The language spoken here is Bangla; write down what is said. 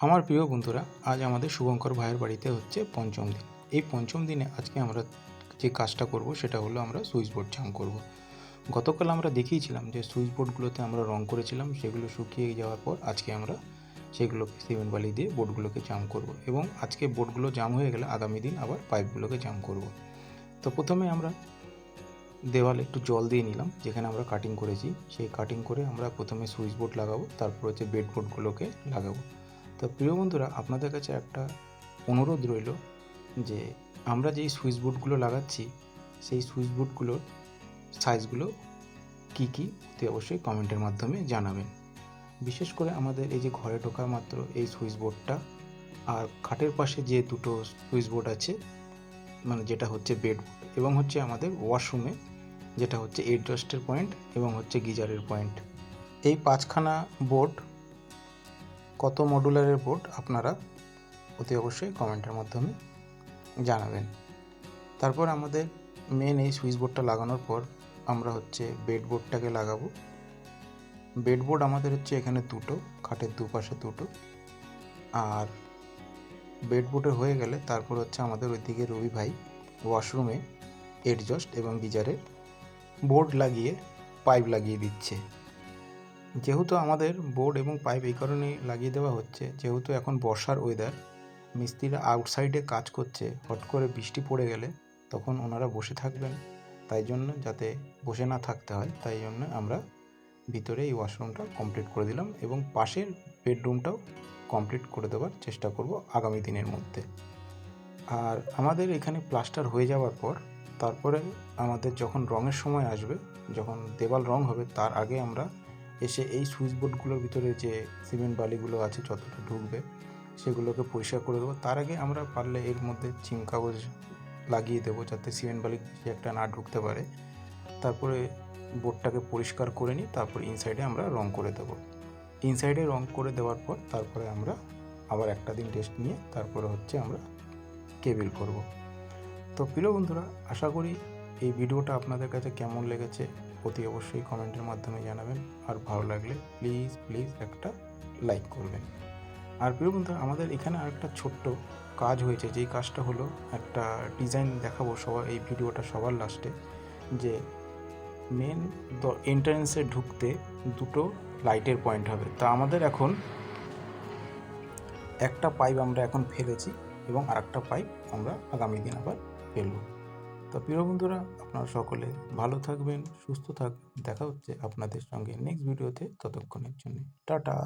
আমার প্রিয় বন্ধুরা, আজ আমাদের শুভঙ্কর ভাইয়ের বাড়িতে হচ্ছে পঞ্চম দিন। এই পঞ্চম দিনে আজকে আমরা যে কাজটা করব, সেটা হলো আমরা সুইচ বোর্ড জাম করব। গতকাল আমরা দেখিয়েছিলাম যে সুইচ বোর্ডগুলোতে আমরা রং করেছিলাম, সেগুলো শুকিয়ে যাওয়ার পর আজকে আমরা সেগুলোকে সিমেন্ট বালি দিয়ে বোর্ডগুলোকে জাম করব এবং আজকে বোর্ডগুলো জাম হয়ে গেলে আগামী দিন আবার পাইপগুলোকে জাম করব। তো প্রথমে আমরা দেওয়ালে একটু জল দিয়ে নিলাম, যেখানে আমরা কাটিং করেছি। সেই কাটিং করে আমরা প্রথমে সুইচ বোর্ড লাগাবো, তারপর হচ্ছে বেড বোর্ডগুলোকে লাগাবো। তো প্রিয় বন্ধুরা, আপনাদের কাছে একটা অনুরোধ রইল যে আমরা যেই সুইচ বোর্ডগুলো লাগাচ্ছি, সেই সুইচ বোর্ডগুলোর সাইজগুলো কী কী অতি অবশ্যই কমেন্টের মাধ্যমে জানাবেন। বিশেষ করে আমাদের এই যে ঘরে ঢোকা মাত্র এই সুইচ বোর্ডটা আর খাটের পাশে যে দুটো সুইচ বোর্ড আছে মানে যেটা হচ্ছে বেড এবং হচ্ছে আমাদের ওয়াশরুমে, যেটা হচ্ছে এডজাস্টের পয়েন্ট এবং হচ্ছে গিজারের পয়েন্ট। এই পাঁচখানা বোর্ড কত মডুলারের বোর্ড আপনারা অতি অবশ্যই কমেন্টের মাধ্যমে জানাবেন। তারপর আমাদের মেন এই সুইচ বোর্ডটা লাগানোর পর আমরা হচ্ছে বেড বোর্ডটাকে লাগাবো। বেড বোর্ড আমাদের হচ্ছে এখানে দুটো, খাটের দুপাশে দুটো। আর বেড বোর্ডের হয়ে গেলে তারপর হচ্ছে আমাদের ওইদিকে রবি ভাই ওয়াশরুমে এডজস্ট এবং গিজারের বোর্ড লাগিয়ে পাইপ লাগিয়ে দিচ্ছে। যেহেতু আমাদের বোর্ড এবং পাইপ এই কারণে লাগিয়ে দেওয়া হচ্ছে, যেহেতু এখন বর্ষার ওয়েদার মিস্ত্রিরা আউটসাইডে কাজ করছে, হট করে বৃষ্টি পড়ে গেলে তখন ওনারা বসে থাকবেন। তাই জন্য যাতে বসে না থাকতে হয়, তাই জন্য আমরা ভিতরে এই ওয়াশরুমটা কমপ্লিট করে দিলাম এবং পাশের বেডরুমটাও কমপ্লিট করে দেওয়ার চেষ্টা করব আগামী দিনের মধ্যে। আর আমাদের এখানে প্লাস্টার হয়ে যাওয়ার পর, তারপরে আমাদের যখন রঙের সময় আসবে, যখন দেওয়াল রং হবে, তার আগে আমরা এসে এই সুইচ বোর্ডগুলোর ভিতরে যে সিমেন্ট বালিগুলো আছে যতটা ঢুকবে, সেগুলোকে পরিষ্কার করে দেবো। তার আগে আমরা পারলে এর মধ্যে চিম কাগজ লাগিয়ে দেবো যাতে সিমেন্ট বালি বেশি একটা না ঢুকতে পারে। তারপরে বোর্ডটাকে পরিষ্কার করে নিই তারপর ইনসাইডে আমরা রং করে দেবো। ইনসাইডে রং করে দেওয়ার পর তারপরে আমরা আবার একটা দিন টেস্ট নিয়ে তারপরে হচ্ছে আমরা কেবিল করব। তো প্রিয় বন্ধুরা, আশা করি এই ভিডিওটা আপনাদের কাছে কেমন লেগেছে অতি অবশ্যই কমেন্টের মাধ্যমে জানাবেন। আর ভালো লাগলে প্লিজ প্লিজ একটা লাইক করবেন। আর প্রিয় বন্ধুরা, আমাদের এখানে আরেকটা ছোট্ট কাজ হয়েছে। যেই কাজটা হলো, একটা ডিজাইন দেখাবো সবার, এই ভিডিওটা সবার লাস্টে। যে মেন এন্ট্রান্সে ঢুকতে দুটো লাইটের পয়েন্ট হবে। তা আমাদের এখন একটা পাইপ আমরা এখন ফেলেছি এবং আরেকটা পাইপ আমরা আগামী দিন আবার ফেলব। তো প্রিয় বন্ধুরা, আপনারা সকলে ভালো থাকবেন, সুস্থ থাকবেন দেখা হচ্ছে আপনাদের সঙ্গে নেক্সট ভিডিওতে ততক্ষণের জন্য। টাটা!